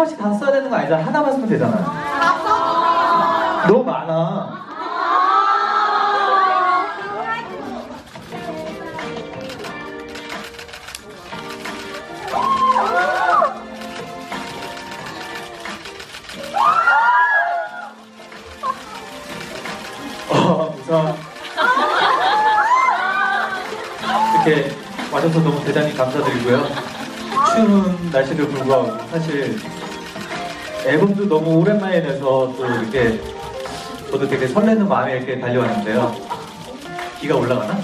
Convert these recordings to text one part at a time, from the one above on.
번씩 다 써야 되는 거 아니잖아. 하나만 쓰면 되잖아. 너무 많아. 어, 우선 이렇게 와줘서 너무 대단히 감사드리고요. 추운 날씨도 불구하고 사실 앨범도 너무 오랜만에 내서 또 이렇게 저도 되게 설레는 마음에 이렇게 달려왔는데요. 비가 올라가나?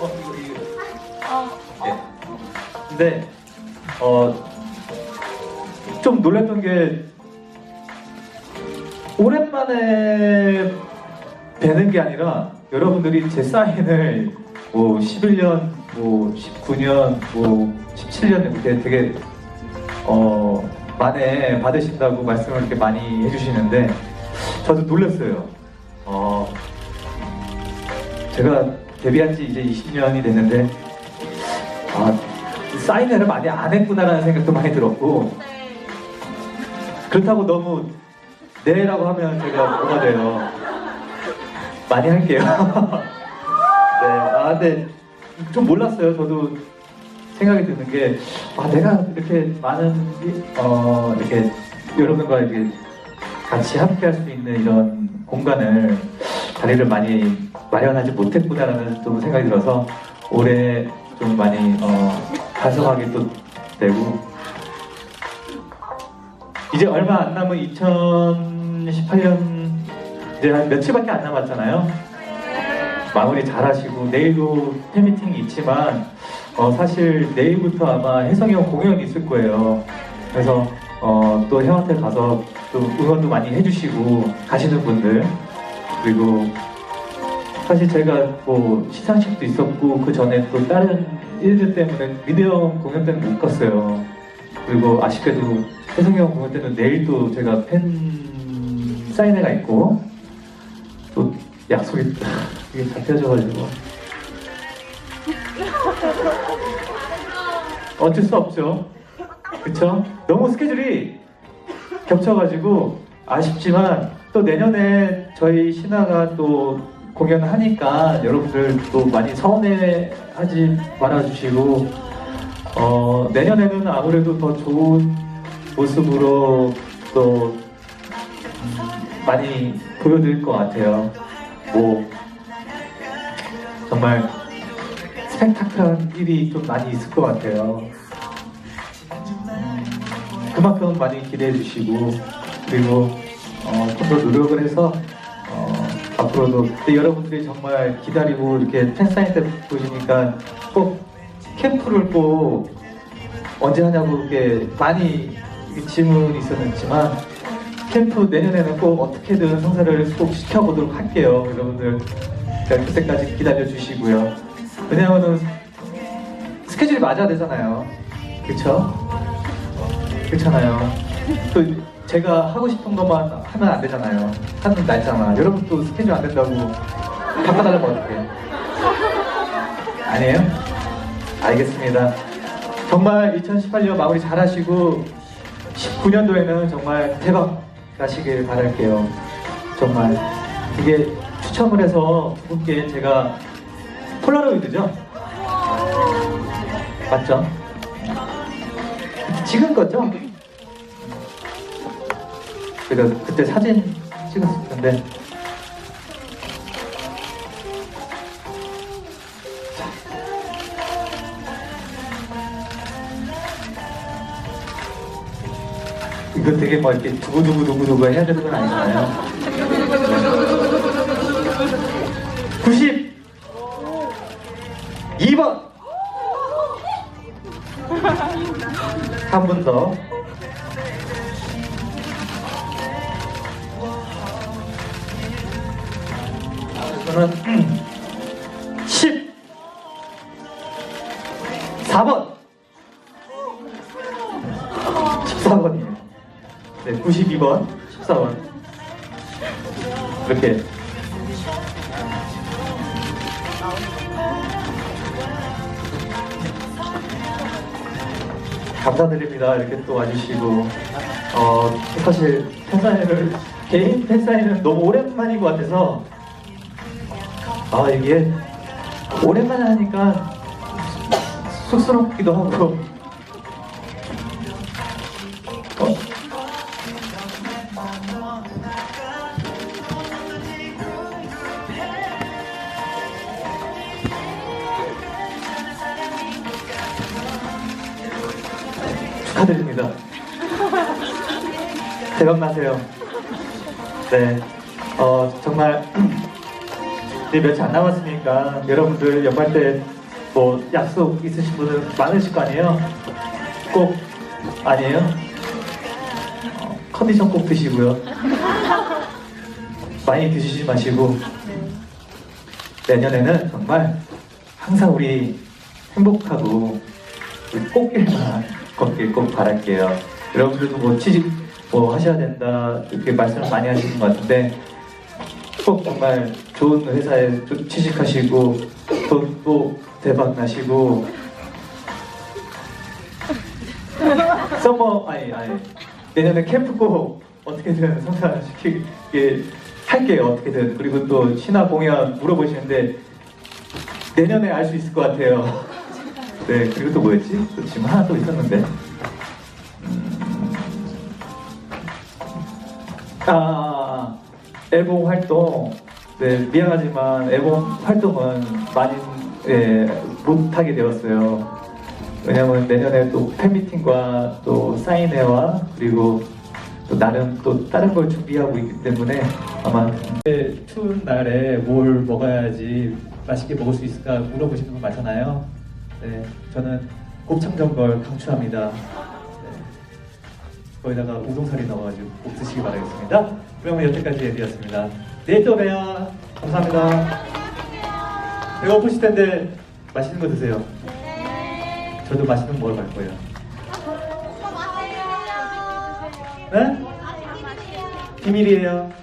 어, 이거, 이거. 예. 근데, 어, 좀 놀랐던 게, 오랜만에 뵈는 게 아니라, 여러분들이 제 사인을 뭐 11년, 뭐 19년, 뭐 17년 이렇게 되게 어 만에 받으신다고 말씀을 이렇게 많이 해주시는데 저도 놀랐어요. 어 제가 데뷔한 지 이제 20년이 됐는데 아 사인회를 많이 안 했구나라는 생각도 많이 들었고 그렇다고 너무 네라고 하면 제가 뭐가 돼요. 많이 할게요. 네, 아 근데 좀 몰랐어요. 저도 생각이 드는 게, 아, 내가 이렇게 많은, 이- 어, 이렇게 여러분과 이렇게 같이 함께 할 수 있는 이런 공간을, 자리를 많이 마련하지 못했구나라는 좀 생각이 들어서 올해 좀 많이, 어, 반성하게 또 되고, 이제 얼마 안 남은 2018년, 이제 한 며칠밖에 안 남았잖아요. 마무리 잘 하시고, 내일도 팬미팅이 있지만, 어, 사실 내일부터 아마 혜성이 형 공연이 있을 거예요. 그래서 어, 또 형한테 가서 또 응원도 많이 해주시고 가시는 분들 그리고 사실 제가 뭐 시상식도 있었고 그 전에 또 다른 일들 때문에 미대형 공연 때는 못 갔어요. 그리고 아쉽게도 혜성이 형 공연 때는 내일 또 제가 팬 사인회가 있고 또 약속이 이게 잡혀져가지고 어쩔 수 없죠. 그쵸? 너무 스케줄이 겹쳐가지고 아쉽지만 또 내년에 저희 신화가 또 공연을 하니까 여러분들 또 많이 서운해하지 말아주시고 어, 내년에는 아무래도 더 좋은 모습으로 또 음, 많이 보여드릴 것 같아요. 뭐 정말 스펙타클한 일이 좀 많이 있을 것 같아요. 음, 그만큼 많이 기대해 주시고 그리고 어, 좀더 노력을 해서 어, 앞으로도 근데 여러분들이 정말 기다리고 이렇게 팬사인 때 보시니까 꼭 캠프를 꼭 언제 하냐고 이렇게 많이 질문이 있었지만 캠프 내년에는 꼭 어떻게든 성사를 꼭 시켜보도록 할게요 여러분들 그러니까 그때까지 기다려 주시고요 왜냐하면은 스케줄이 맞아야 되잖아요. 그쵸? 그렇잖아요. 또 제가 하고 싶은 것만 하면 안 되잖아요. 하는 날짜만. 여러분 또 스케줄 안 된다고 바꿔달라고 어떡해. 아니에요? 알겠습니다. 정말 2018년 마무리 잘 하시고 19년도에는 정말 대박 나시길 바랄게요. 정말 이게 추첨을 해서 두 분께 제가 폴라로이드죠? 맞죠? 찍은 거죠? 제가 그때 사진 찍었을 텐데 이거 되게 뭐 이렇게 두고두고두고두고 해야 되는 건 아니잖아요. 92 한 분 더. 저는 10 4번 14번이에요. 네, 92번 14번 이렇게 감사드립니다. 이렇게 또 와주시고. 어 사실 팬사인을 개인 팬사인은 너무 오랜만인 것 같아서. 아 이게 오랜만에 하니까 쑥스럽기도 하고 대박 나세요. 네, 어 정말 이제 며칠 안 남았으니까 여러분들 연말 때 뭐 약속 있으신 분들 많으실 거 아니에요? 꼭 아니에요? 어, 컨디션 꼭 드시고요. 많이 드시지 마시고 내년에는 정말 항상 우리 행복하고 꽃길만 걷길 꼭 바랄게요. 여러분들도 뭐 취직 뭐 하셔야 된다 이렇게 말씀을 많이 하시는 것 같은데 꼭 정말 좋은 회사에 좀 취직하시고 또, 또 대박 나시고 서머 아니 아니 내년에 캠프 꼭 어떻게든 성사시키게 할게요 어떻게든. 그리고 또 신화 공연 물어보시는데 내년에 알 수 있을 것 같아요. 네 그리고 또 뭐였지? 또 지금 하나 또 있었는데 아, 아, 아 앨범 활동 네 미안하지만 앨범 활동은 많이 예, 못하게 되었어요. 왜냐면 내년에 또 팬미팅과 또 사인회와 그리고 또 나름 또 다른 걸 준비하고 있기 때문에 아마 네, 추운 날에 뭘 먹어야지 맛있게 먹을 수 있을까 물어보시는 분 많잖아요. 네, 저는 곱창전 걸 강추합니다. 네, 거기다가 우동살이 넣어가지고 꼭 드시기 바라겠습니다. 그러면 여태까지 에디였습니다. 내일 또 봬요. 감사합니다. 배고프실 텐데 맛있는 거 드세요. 저도 맛있는 거 먹으러 갈 거예요. 네? 비밀이에요.